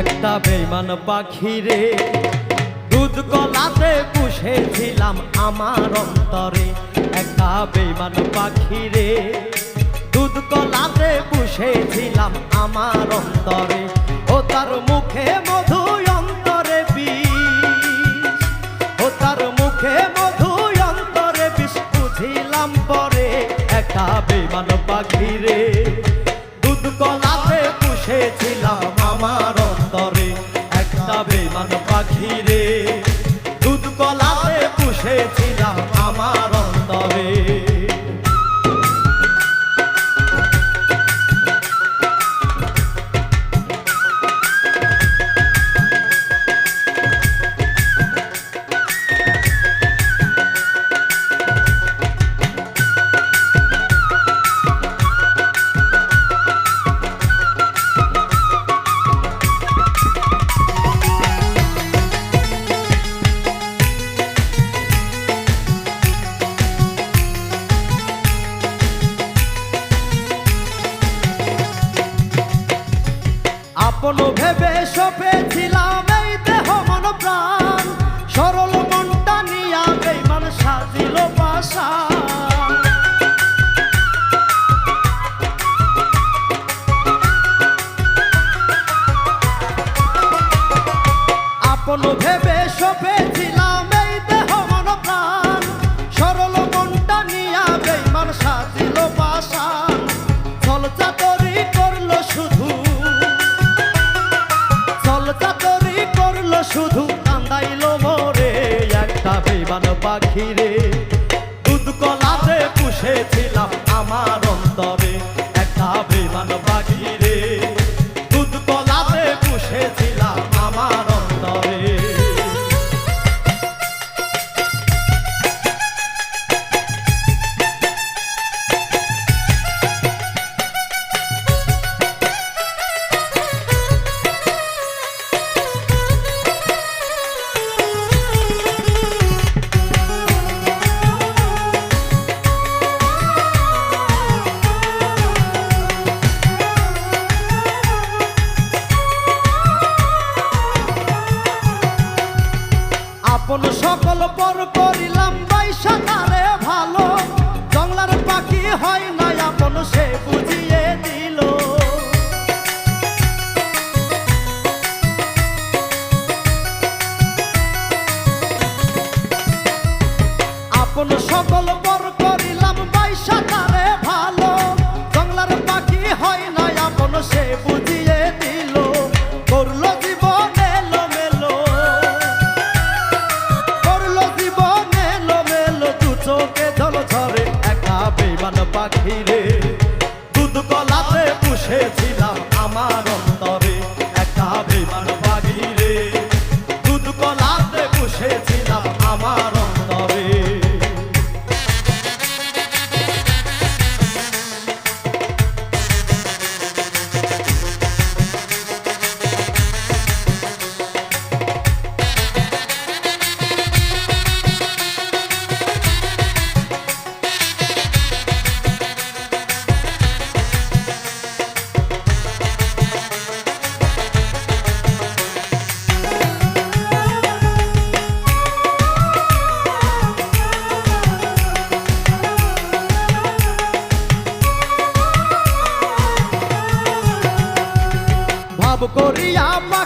একটা বেইমান পাখি রে। দুধ কলাতে পুষেছিলাম আমার অন্তরে একটা বেইমান পাখি রে। দুধ কলাতে পুষেছিলাম আমার অন্তরে ও তার মুখে মধু অন্তরে বিষ। ও তার মুখে মধু অন্তরে বিষ বুঝিলাম পরে একটা বেমান পাখি রে। দুধ কলাতে পুষেছিলাম আমার ভেবে শুধু কান্দাইলো মোরে, একটা বিমান পাখি রে। দুধ কলাতে পুষেছিলাম আমার অন্তরে, একটা বিমান পাখি। আপন সকল পর করিলাম বাইশা তারে ভালো। জংলার পাখি হয় না আপন, সে বুঝিয়ে দিল। আপন সকল পর পুষেছিলাম আমার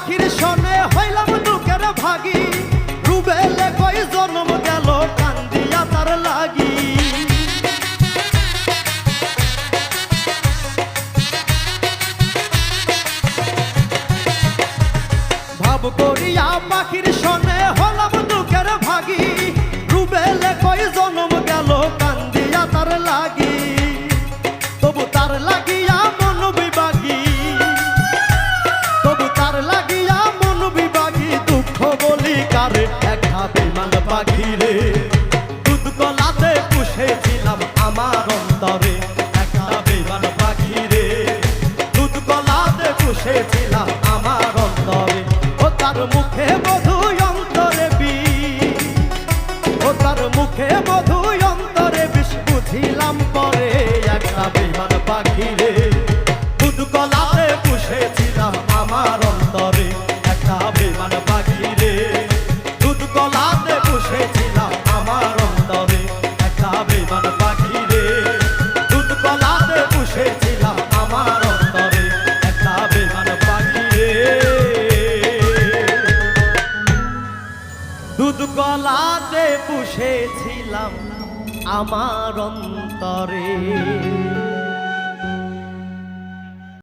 পাখির সনে হইলাম দুঃখের ভাগি। রুবেলে কই জন্ম গেল কান্দিয়া তার লাগি। করিয়া পাখির পুষেছিলাম আমার অন্তরে একটা বিমান পাখি দুধ কলাতে পুষেছিলাম আমার অন্তরে। ও তার মুখে মধু অন্তরে বিষ। ও তার মুখে মধু অন্তরে বিষ। পরে একটা বিমান পাখি রে। দুধ কলাতে পুষেছিলাম দুধ গলাতে পুষেছিলাম আমার অন্তরে।